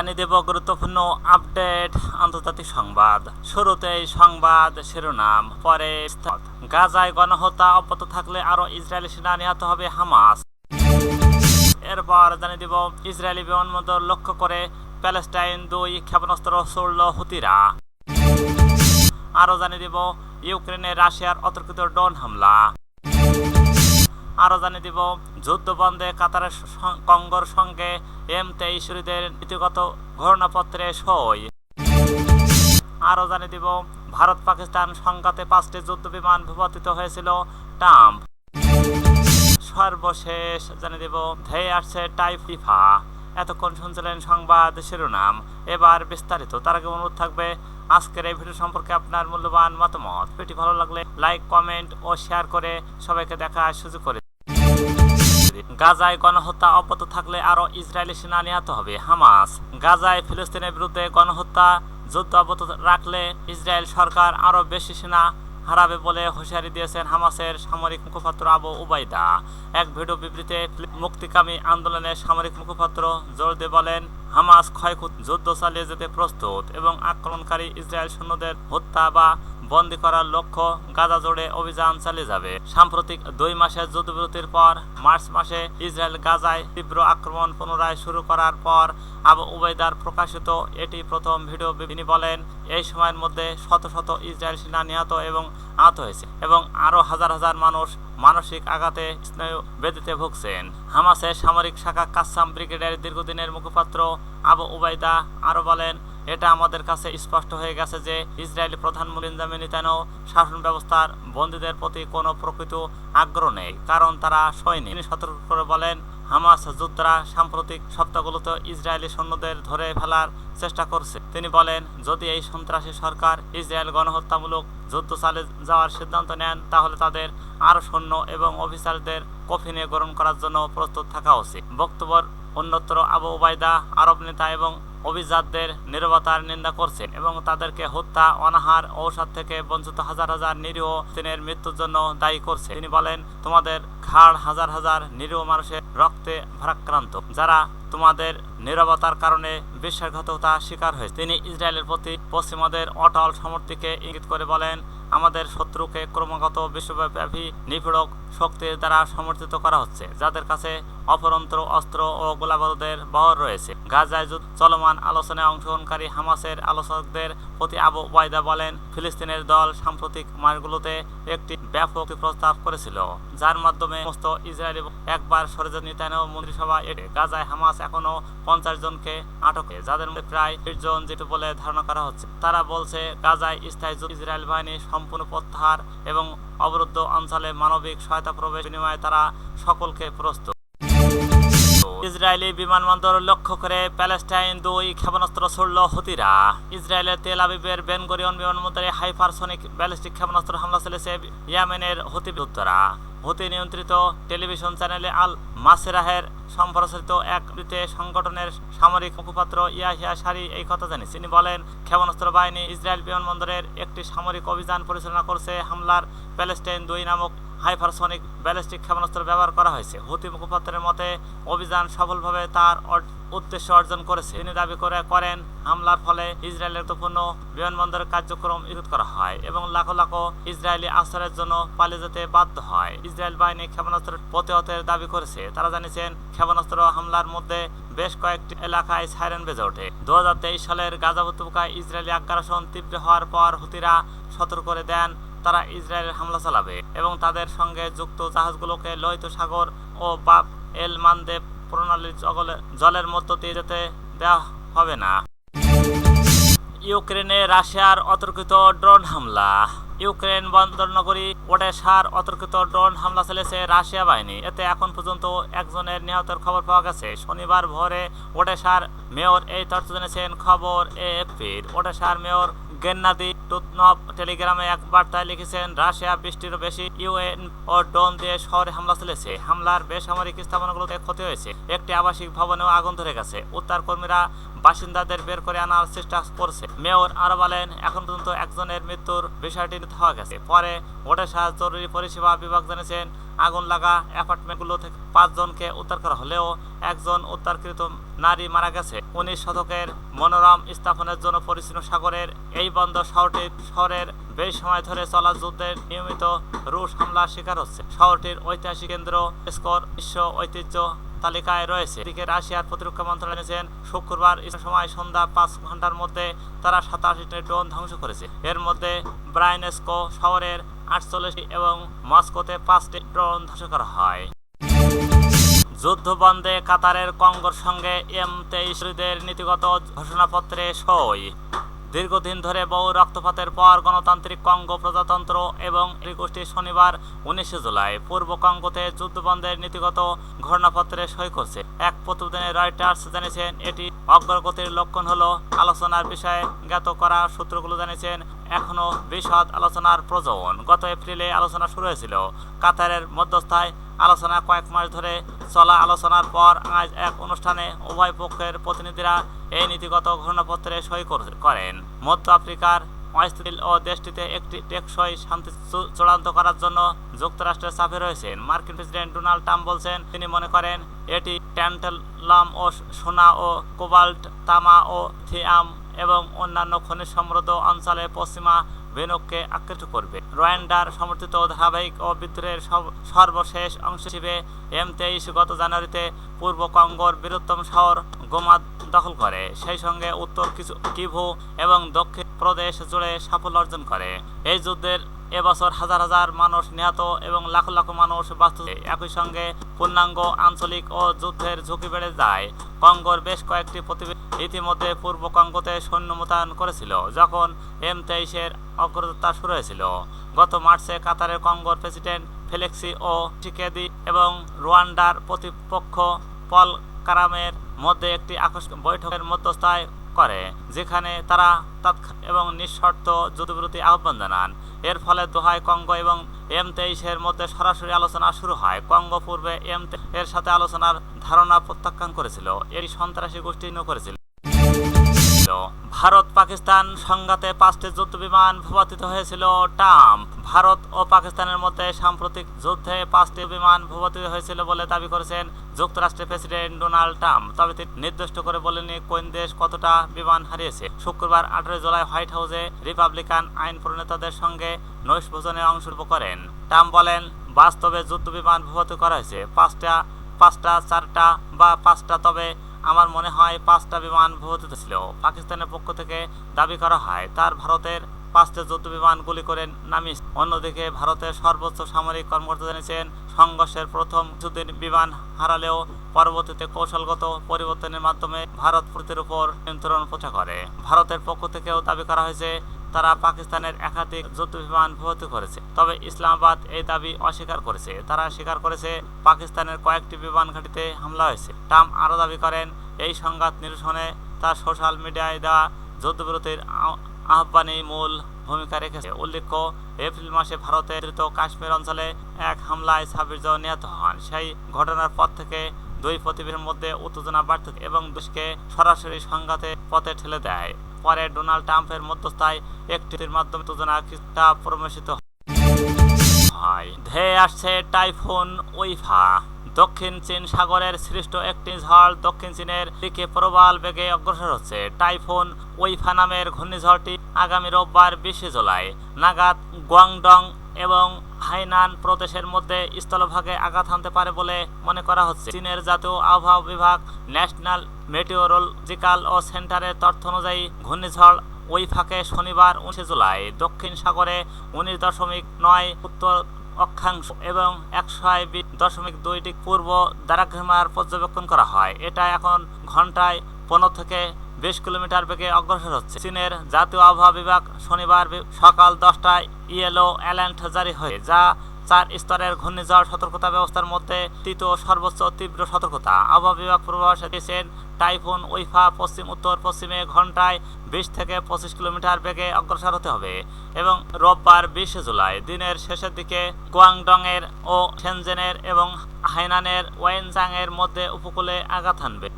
জানিয়ে দেব গুরুত্বপূর্ণ আপডেট, আন্তর্জাতিক সংবাদ। শুরুতেই সংবাদ শিরোনাম, পরে গাজায় গণহত্যা অব্যাহত থাকলে আরও ইসরায়েলি সেনা নিহত হবে হামাস। এরপর জানিয়ে দিব ইসরায়েলি বিমানবন্দর লক্ষ্য করে প্যালেস্টাইন দুই ক্ষেপণাস্ত্র ছড়ল হুতিরা। আরও জানিয়ে দিব ইউক্রেনে রাশিয়ার অতর্কিত ড্রোন হামলা। আরও জানিয়ে দিব, যুদ্ধ বন্ধে কাতারের কঙ্গোর সঙ্গে এম তেইশুরিদের নীতিগত ঘোষণাপত্রে সই। আরও জানিয়ে দিব, ভারত পাকিস্তান সংঘাতে পাঁচটি যুদ্ধ বিমান ভূপাতিত হয়েছিল ট্রাম্প। সর্বশেষ জানিয়ে দেব, ধেয়ে আসছে টাইপ ফিফা। এতক্ষণ শুনছিলেন সংবাদ শিরোনাম। এবার বিস্তারিত, তার আগে অনুরোধ থাকবে, আজকের এই ভিডিও সম্পর্কে আপনার মূল্যবান মতামত। ভিডিও ভালো লাগলে লাইক, কমেন্ট ও শেয়ার করে সবাইকে দেখার সুযোগ করে। গাজায় গণহত্যা অব্যাহত থাকলে আরও ইসরায়েলি সেনা নিহত হবে হামাস। গাজায় ফিলিস্তিনের বিরুদ্ধে গণহত্যা যুদ্ধ অব্যাহত রাখলে ইসরায়েল সরকার আরও বেশি সেনা হারাবে বলে হুঁশিয়ারি দিয়েছেন হামাসের সামরিক মুখপাত্র আবু উবাইদা। এক ভিডিও বিবৃতিতে মুক্তিকামী আন্দোলনের সামরিক মুখপাত্র জোর দিয়ে বলেন, হামাস ক্ষয়ক্ষতি যুদ্ধ চালিয়ে যেতে প্রস্তুত এবং আক্রমণকারী ইসরায়েল সৈন্যদের হত্যা বা বন্দী করার লক্ষ্য গাজা জোড়ে অভিযান চালিয়ে যাবে। সাম্প্রতিক দুই মাসের যুদ্ধবিরতির পর মার্চ মাসে ইসরায়েল গাজায় তীব্র আক্রমণ পুনরায় শুরু করার পর আবু উবাইদার প্রকাশিত এটি প্রথম ভিডিও তিনি বলেন, এই সময়ের মধ্যে শত শত ইসরায়েল সেনা নিহত এবং আহত হয়েছে এবং আরও হাজার হাজার মানুষ মানসিক আঘাতে স্নায়ু বেদিতে ভুগছেন। হামাসের সামরিক শাখা কাসাম ব্রিগেডের দীর্ঘদিনের মুখপাত্র আবু উবাইদা আরও বলেন এটা আমাদের কাছে স্পষ্ট হয়ে গেছে যে ইসরায়েলি প্রধানমন্ত্রী বেঞ্জামিন নেতানিয়াহু শাসন ব্যবস্থার বন্দীদের প্রতি কোনো প্রকৃত আগ্রহ নেই, কারণ তারা সৈনিক। তিনি সতর্ক করে বলেন, হামাস যোদ্ধারা সাম্প্রতিক সপ্তাহগুলোতে ইসরায়েলি সৈন্যদের ধরে ফেলার চেষ্টা করছে। তিনি বলেন, যদি এই সন্ত্রাসী সরকার ইসরায়েল গণহত্যামূলক যুদ্ধ চালিয়ে যাওয়ার সিদ্ধান্ত নেন, তাহলে তাদের আরও সৈন্য এবং অফিসারদের কফিনে গ্রহণ করার জন্য প্রস্তুত থাকা উচিত। বক্তব্য অন্যত্র আবু ওবায়দা আরব নেতা এবং অভিজাতদের নিরবতার নিন্দা করছেন এবং তাদেরকে হত্যা, অনাহার, ঔষধ থেকে বঞ্চিত হাজার হাজার নিরীহ দিনের মৃত্যুর জন্য দায়ী করছে। তিনি বলেন, তোমাদের ঘাড় হাজার হাজার নিরীহ মানুষের রক্তে ভারাক্রান্ত, যারা তোমাদের নিরবতার কারণে বিশ্বাসঘাতকতা শিকার হয়েছে। তিনি ইসরায়েলের প্রতি পশ্চিমাদের অটল সমর্থিকে ইঙ্গিত করে বলেন, আমাদের শত্রুকে ক্রমাগত বিশ্বব্যাপী নিপীড়ক শক্তির দ্বারা সমর্থিত করা হচ্ছে, যাদের কাছে অপরন্ত অস্ত্র ও গোলাবারুদের বহর রয়েছে। গাজায় চলমান আলোচনায় অংশগ্রহণকারী হামাসের আলোচকদের প্রতি আবু ওয়াইদা বলেন, ফিলিস্তিনের দল সাম্প্রতিক মাসগুলোতে একটি ব্যাপক প্রস্তাব করেছিল, যার মাধ্যমে সমস্ত ইসরায়েলি একবার সরেজন নেতানিয়াহু মন্ত্রিসভা এটে গাজায় হামাস এখনও পঞ্চাশ জনকে আটকে যাদের মধ্যে প্রায় বিশ জন যেটু বলে ধারণা করা হচ্ছে। তারা বলছে, গাজায় স্থায়ী ইসরায়েল বাহিনী সম্পূর্ণ প্রত্যাহার এবং অবরুদ্ধ অঞ্চলে মানবিক সহায়তা প্রবেশ বিনিময়ে তারা সকলকে প্রস্তুত। ইসরায়েলি বিমানবন্দর লক্ষ্য করে প্যালেস্টাইন দুই ক্ষেপণাস্ত্র ছড়ল হতিরা। ইসরায়েলের তেল আবিবের বেনগরিয়ন বিমানবন্দরে হাইপারসনিক ব্যালিস্টিক ক্ষেপণাস্ত্র হামলা চলেছে ইয়ামেনের হুতি হুতি নিয়ন্ত্রিত টেলিভিশন চ্যানেলে আল মাসেরাহের সম্প্রচারিত এক বিতে সংগঠনের সামরিক মুখপাত্র ইয়াহিয়া সারি এই কথা জানি তিনি বলেন, ক্ষেপণাস্ত্র বাহিনী ইসরায়েল বিমানবন্দরের একটি সামরিক অভিযান পরিচালনা করছে হামলার প্যালেস্টাইন দুই নামক হাইপারসনিক ব্যালিস্টিক ক্ষেপণাস্ত্র ব্যবহার করা হয়েছে। হুতি মুখপাত্রের মতে, অভিযান সফলভাবে তার উদ্দেশ্য অর্জন করেছে। তিনি দাবি করে করেন, হামলার ফলে ইসরায়েলের গুরুত্বপূর্ণ বিমানবন্দরের কার্যক্রম ইরোধ করা হয় এবং লাখো লাখো ইসরায়েলি আশ্রয়ের জন্য পালিয়ে যেতে বাধ্য হয়। ইসরায়েল বাহিনী ক্ষেপণাস্ত্র প্রতিহতের দাবি করেছে। তারা জানিয়েছেন, ক্ষেপণাস্ত্র হামলার মধ্যে বেশ কয়েকটি এলাকায় সাইরেন বেজে ওঠে। দু হাজার তেইশ সালের গাজা উপত্যকায় ইসরায়েলি আগ্রাসন তীব্র হওয়ার পর হুতিরা সতর্ক করে দেন তারা ইসরায়েলের হামলা চালাবে এবং তাদের সঙ্গে যুক্ত জাহাজগুলোকে লোহিত সাগর ও বাপ এল মানদেব প্রণালীর জলের মধ্য দিয়ে যেতে দেওয়া হবে না। ইউক্রেনে রাশিয়ার অতর্কিত ড্রোন হামলা। ইউক্রেন বন্দর নগরী ওডেসার অতর্কিত ড্রোন হামলা চালিয়েছে রাশিয়া বাহিনী। এতে এখন পর্যন্ত একজনের নিহতের খবর পাওয়া গেছে। শনিবার ভোরে ওডেসার মেয়র এই তথ্য জেনেছেন খবর এএফপির। ওডেসার মেয়র গেন্নাদি টুতনভ টেলিগ্রামে এক বার্তায় লিখেছেন, রাশিয়া বৃষ্টিরও বেশি ইউএন ও ড্রোন দিয়ে শহরে হামলা চলেছে হামলার বেসামরিক স্থাপনাগুলোতে ক্ষতি হয়েছে। একটি আবাসিক ভবনেও আগুন ধরে গেছে। উত্তার কর্মীরা বাসিন্দাদের বের করে আনার চেষ্টা করছে। মেয়র আরও বলেন, এখন পর্যন্ত একজনের মৃত্যুর বিষয়টি হওয়া গেছে। পরে ওডেসা জরুরি পরিষেবা বিভাগ জানিয়েছেন, আগুন লাগা অ্যাপার্টমেন্টগুলো থেকে পাঁচজনকে উদ্ধার করা হলেও একজন উদ্ধারকৃত নারী মারা গেছে। উনিশ শতকের মনোরম স্থাপনের জন্য পরিচিত সাগরের এই বন্দর শহরটি শহরের বেশ সময় ধরে চলা যুদ্ধের নিয়মিত রুশ হামলার শিকার হচ্ছে। শহরটির ঐতিহাসিক কেন্দ্র স্কোর বিশ্ব ঐতিহ্য তালিকায় রয়েছে। এদিকে রাশিয়ার প্রতিরক্ষা মন্ত্রণালয় জানিয়েছেন, শুক্রবার সময় সন্ধ্যা পাঁচ ঘণ্টার মধ্যে তারা সাতাশিটি ড্রোন ধ্বংস করেছে। এর মধ্যে ব্রাইনেস্কো শহরের আটচল্লিশটি এবং মস্কোতে পাঁচটি ড্রোন ধ্বংস করা হয়। যুদ্ধবন্ধে কাতারের কঙ্গোর সঙ্গে এম তেইশদের নীতিগত ঘোষণাপত্রে সই। দীর্ঘদিন ধরে বহু রক্তপাতের পর গণতান্ত্রিক কঙ্গো প্রজাতন্ত্র এবং এই গোষ্ঠী শনিবার উনিশে জুলাই পূর্ব কঙ্গোতে যুদ্ধবন্ধের নীতিগত ঘটনাপত্রে সই করছে। এক প্রতিবেদনে রয়টার্স জানিয়েছেন, এটি অগ্রগতির লক্ষণ হল আলোচনার বিষয়ে জ্ঞাত করা সূত্রগুলো জানিয়েছেন এখনও বিশদ আলোচনার প্রয়োজন গত এপ্রিলে আলোচনা শুরু হয়েছিল। কাতারের মধ্যস্থায় আলোচনা কয়েক মাস ধরে চলা আলোচনার পর আজ এক অনুষ্ঠানে উভয় পক্ষের প্রতিনিধিরা এই নীতিগত ঘোষণাপত্রে সই কর- করেন। মধ্য আফ্রিকার অস্থিতিশীল ও দেশটিতে একটি টেকসই শান্তি চূড়ান্ত করার জন্য যুক্তরাষ্ট্রের চাপে রয়েছেন। মার্কিন প্রেসিডেন্ট ডোনাল্ড ট্রাম্প বলছেন, তিনি মনে করেন, এটি ট্যান্টালাম ও সোনা ও কোবাল্ট, তামা ও থিয়াম এবং অন্যান্য খনিজ সমৃদ্ধ অঞ্চলে পশ্চিমা ভেনককে আকৃষ্ট করবে। রোয়েন্ডার সমর্থিত ধারাবাহিক ও বিদ্রোহের সর্বশেষ অংশ হিসেবে এম তেইশ গত জানুয়ারিতে পূর্ব কঙ্গোর বৃহত্তম শহর গোমা দখল করে। সেই সঙ্গে উত্তর কিছু কিভু এবং দক্ষিণ প্রদেশ জুড়ে সাফল্য অর্জন করে। এই যুদ্ধের এবছর হাজার হাজার মানুষ নিহত এবং লাখ লাখ মানুষ বাস্তব একই সঙ্গে পূর্ণাঙ্গ আঞ্চলিক ও যুদ্ধের ঝুঁকি বেড়ে যায়। কঙ্গোর বেশ কয়েকটি প্রতিবেদন ইতিমধ্যে পূর্ব কঙ্গোতে সৈন্য মোতায়েন করেছিল, যখন এম তেইশের অগ্রতা শুরু হয়েছিল। গত মার্চে কাতারের কঙ্গোর প্রেসিডেন্ট ফেলেক্সি ও টিকেদি এবং রুয়ান্ডার প্রতিপক্ষ পল কারামের মধ্যে একটি আকস্মিক বৈঠকের মধ্যস্থায় করে, যেখানে তারা তৎক্ষণাৎ এবং নিঃশর্ত যুদ্ধবিরতি আহ্বান জানান। এর ফলে দোহায় কঙ্গো এবং এম তেইশের মধ্যে সরাসরি আলোচনা শুরু হয়। কঙ্গো পূর্বে এম এর সাথে আলোচনার ধারণা প্রত্যাখ্যান করেছিল। এর সন্ত্রাসী গোষ্ঠী নিয়োগ করেছিল। ভারত পাকিস্তান সংঘাতে পাঁচটি যুদ্ধ বিমান ভূপাতিত হয়েছিল ট্রাম্প ভারত ও পাকিস্তানের মধ্যে সাম্প্রতিক যুদ্ধে পাঁচটি বিমান ভূপাতিত হয়েছিল বলে দাবি করেছেন যুক্তরাষ্ট্রের প্রেসিডেন্ট ডোনাল্ড ট্রাম্প। তবে তিনি নির্দিষ্ট করে বলেনি কোন দেশ কতটা বিমান হারিয়েছে। শুক্রবার আঠারোই জুলাই হোয়াইট হাউসে রিপাবলিকান আইন প্রণেতাদের সঙ্গে নৈশ ভোজনে অংশগ্রহণ করেন। ট্রাম্প বলেন, বাস্তবে যুদ্ধ বিমান ভূপাতিত করা হয়েছে। পাঁচটা পাঁচটা, চারটা বা পাঁচটা, তবে আমার মনে হয় পাঁচটা বিমান ভূপাতিত ছিল। পাকিস্তানের পক্ষ থেকে দাবি করা হয়, তার ভারতের পাঁচটা যুদ্ধ বিমান গুলি করে নামিয়ে অন্যদিকে ভারতের সর্বোচ্চ সামরিক কর্মকর্তা জানিয়েছেন, সংঘর্ষের প্রথম কিছুদিন বিমান হারালেও পরবর্তীতে কৌশলগত পরিবর্তনের মাধ্যমে ভারত প্রতির উপর নিয়ন্ত্রণ প্রচার করে। ভারতের পক্ষ থেকেও দাবি করা হয়েছে, তারা পাকিস্তানের একাধিক যুদ্ধ বিমান ভর্তি করেছে। তবে ইসলামাবাদ এই দাবি অস্বীকার করেছে। তারা স্বীকার করেছে, পাকিস্তানের কয়েকটি বিমান ঘাঁটিতে হামলা হয়েছে। ট্রাম্প আরও দাবি করেন, এই সংঘাত নিরসনে তার সোশ্যাল মিডিয়ায় দেওয়া যুদ্ধবিরতির আহ্বানে মূল ভূমিকা রেখেছে। উল্লেখ্য, এপ্রিল মাসে ভারতের কাশ্মীর অঞ্চলে এক হামলায় ছাব্বিশ জন নিহত হন। সেই ঘটনার পর থেকে দুই প্রতিবেশীর মধ্যে উত্তেজনা বাড়তে এবং দেশকে সরাসরি সংঘাতে পথে ঠেলে দেয়। পরে ডোনাল্ড ট্রাম্পের মধ্যস্থায় একটির মাধ্যমে উত্তেজনা কিছুটা প্রমোশিত হয়। ধেয়ে আসছে টাইফুন উইফা। দক্ষিণ চীন সাগরের সৃষ্ট একটি ঝড় দক্ষিণ চীনের দিকে প্রবল বেগে অগ্রসর হচ্ছে। টাইফুন উইফা নামের ঘূর্ণিঝড়টি আগামী রোববার বিশে জুলাই নাগাদ গুয়াংডং এবং হাইনান প্রদেশের মধ্যে স্থলভাগে আঘাত হানতে পারে বলে মনে করা হচ্ছে। চীনের জাতীয় আবহাওয়া বিভাগ ন্যাশনাল মেটিওরোলজিক্যাল ও সেন্টারের তথ্য অনুযায়ী ঘূর্ণিঝড় ওই ফাঁকে শনিবার উনিশে জুলাই দক্ষিণ সাগরে উনিশ দশমিক নয় উত্তর অক্ষাংশ এবং একশো দশমিক দুইটি পূর্ব দ্বারাঘিমার পর্যবেক্ষণ করা হয়। এটা এখন ঘন্টায় পনেরো থেকে বিশ কিলোমিটার বেগে অগ্রসর হচ্ছে। চীনের জাতীয় আবহাওয়া বিভাগ শনিবার সকাল দশটায় ইয়েলো অ্যালার্ট জারি হয়ে যা চার স্তরের ঘূর্ণিঝড় সতর্কতা ব্যবস্থার মধ্যে তৃতীয় সর্বোচ্চ তীব্র সতর্কতা। আবহাওয়া বিভাগ পূর্বাভাস দিয়েছেন টাইফুন, উইফা, পশ্চিম, উত্তর, পশ্চিমে ঘন্টায় বিশ থেকে পঁচিশ কিলোমিটার বেগে অগ্রসর হতে হবে এবং রোববার বিশে জুলাই দিনের শেষের দিকে গুয়াংডংয়ের ও সেনজেনের এবং হাইনানের ওয়েনজাংয়ের মধ্যে উপকূলে আঘাত হানবে।